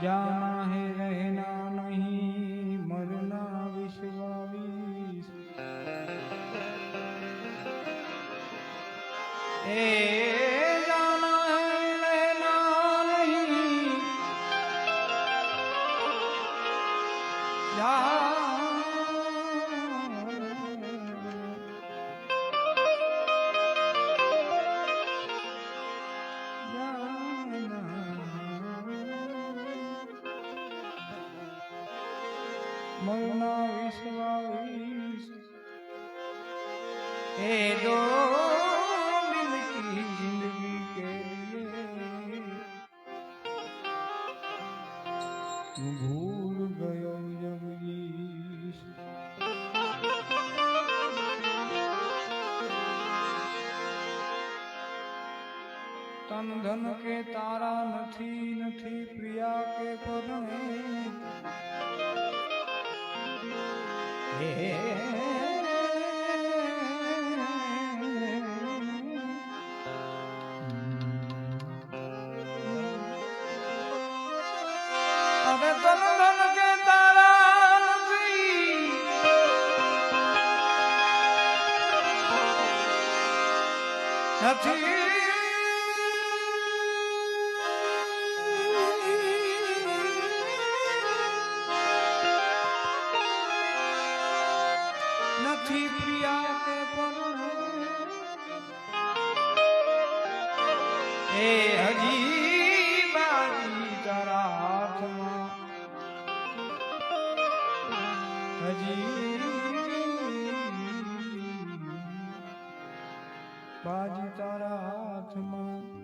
Yeah. મરના વિશ્વાસ એ દો દિલ કી જિંદગી કે તું ભૂલ ગયો જગદીશ. તન ધન કે તારા નથી નથી પ્રિયા કે પરણે. નથી બાજી તારા હાથમાં.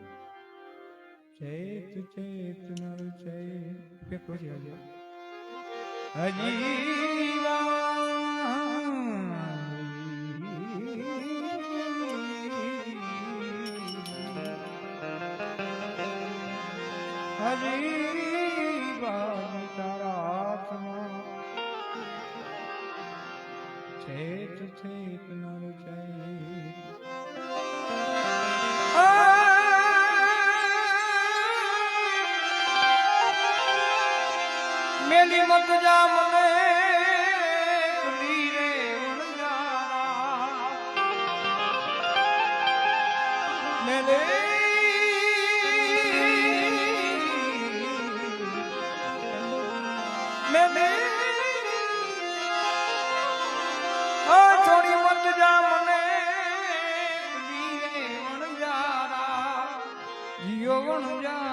ચેત ચેત, નર, ચેત. કે પછી હજી. હજી. હજી બાજી તારા ચેત ચેત, નર, ચેત. મેલી મત જા મને કલી રે વણજારા. મેલે મેલે આ છોડી મત જા મને કલી રે વણજારા. જીઓ વણજારા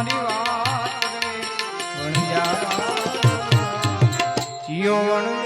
તમારી વાત જીઓ વણજારા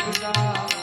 Ram Ram